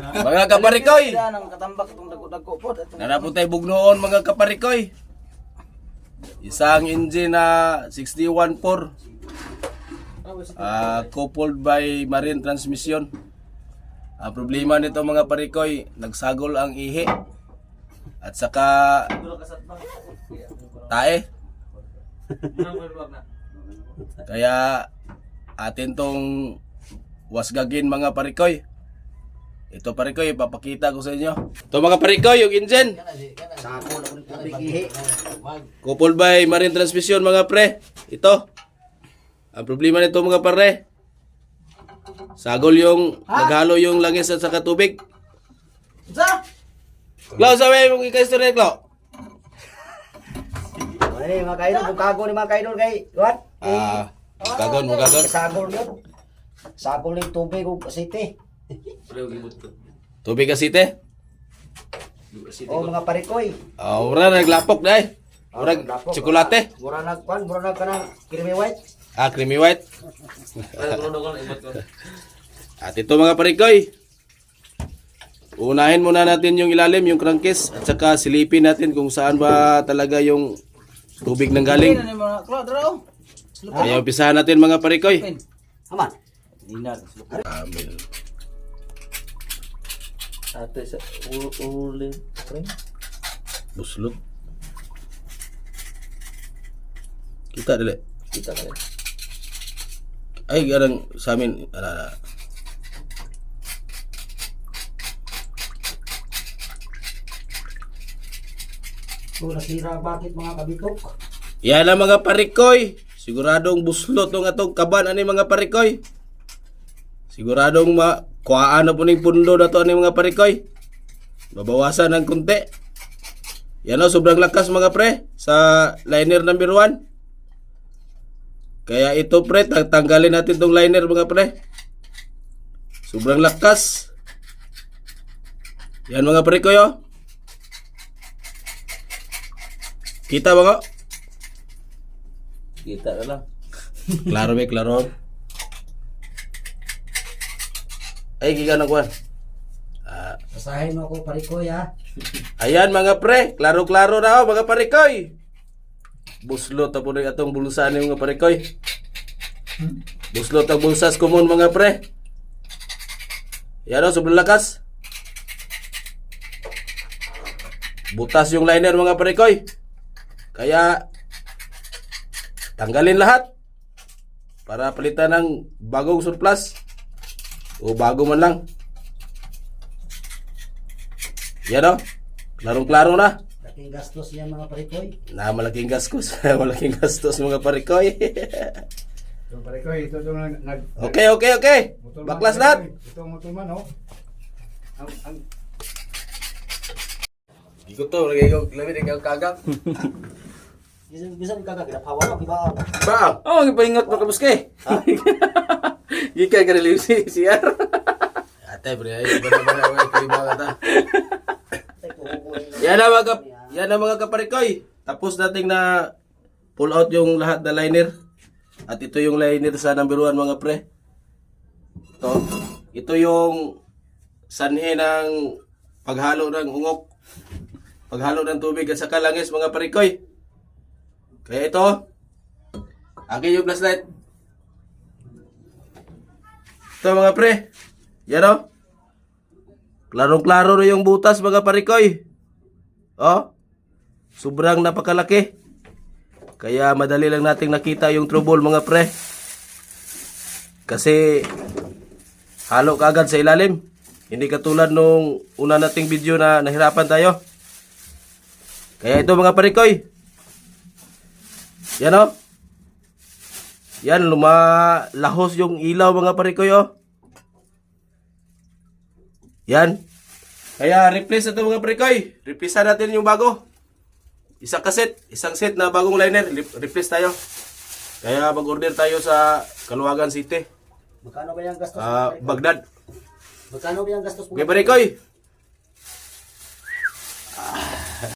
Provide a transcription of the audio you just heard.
Mga kaparikoy, narapon tayo bugnoon mga kaparikoy. Isang engine na 61.4 ah coupled by marine transmission. Ang problema nito mga parikoy, nagsagol ang ihi. At saka tae. Kaya atin tong wasgagin mga parikoy. Ito parikoy, ipapakita ko sa inyo. Ito mga parikoy, yung engine. Coupled by marine transmission mga pre. Ito. Ang problema nito mga pare. Sagol yung naghalo yung langis at saka tubig. Sa? Klo, sabi mong ika-istorya, Klo. Ay, mga kaidol, bukago ni mga kaidol kay Juan. Ah, kagon mo kagon. Sagol yun. Sagol yung tubig ug asite. Tubig kasite. O mga parikoy. Ah, ora naglapok dai. Ora tsokolate. Mura nagpan, mura nag kanang creamy white. Ah, creamy white. At ito mga parikoy. Unahin muna natin yung ilalim, yung crankcase at saka silipin natin kung saan ba talaga yung tubig nang galing. Ano? Kaya umpisahan natin mga parikoy. Aman. Dinar. Ate sa uli. Buslot. Kita dali. Kita kaya. Ay, garang sa amin. Ala, ala. Kung nasira bakit mga kabitok? Yan ang mga parikoy. Siguradong buslot ng atong kaban ani mga parikoy. Siguradong ma kuhaan na po ning pundo na to ani mga parikoy. Babawasan ng kunti. Yan o, sobrang lakas mga pre sa liner number 1. Kaya ito pre, tang- tanggalin natin tong liner mga pre. Sobrang lakas. Yan mga parikoy oh. Kita ba nga? Kita na lang. Klaro be, klaro. Ay, giga na kuan. Ah, Basahin mo ako parikoy ha. ayan mga pre, klaro-klaro na oh, mga parikoy. Buslot ta po na atong bulsa ni mga parikoy. Buslot ang bulsas kumon mga pre. Yan oh, sobrang lakas. Butas yung liner mga parikoy. Kaya tanggalin lahat para palitan ng bagong surplus o bago man lang. Yan o. Klarong-klaro na. Laking gastos yan mga parikoy. Na malaking gastos. malaking gastos mga parikoy. So, pare ko, ito yung nag... nag okay, okay, okay. motor Baklas lahat. Ito ang motor man, oh. Ang, ang, Ikot to. Lagi ko. Labi ikaw kagak. Bisa bisa kagak kita hawa di ba? Oh, gipaingot mo kabuske. Gikan ka relieve si siya. Ate, pre. Ay, bana-bana ko ikaw iba ka ta. Yan na mga yan na mga kaparikoy. Tapos nating na pull out yung lahat na liner. At ito yung liner sa number 1 mga pre. Ito. Ito yung sanhi ng paghalo ng ungok. Paghalo ng tubig at saka langis mga parikoy. Kaya ito. Akin yung flashlight. Ito mga pre. Yan o. Klarong-klaro na yung butas mga parikoy. Oh. Sobrang napakalaki. Kaya madali lang nating nakita yung trouble mga pre. Kasi halo kagad sa ilalim. Hindi katulad nung una nating video na nahirapan tayo. Kaya ito mga parikoy. Yan o. Yan, lumalahos yung ilaw mga parikoy oh. Yan. Kaya replace ito mga parikoy. Replace natin yung bago. Isang kaset, isang set na bagong liner, Re- replace tayo. Kaya mag-order tayo sa Kaluwagan City. Magkano ba yung gastos? Mga parikoy? Baghdad. Magkano ba yung gastos? Okay, parikoy.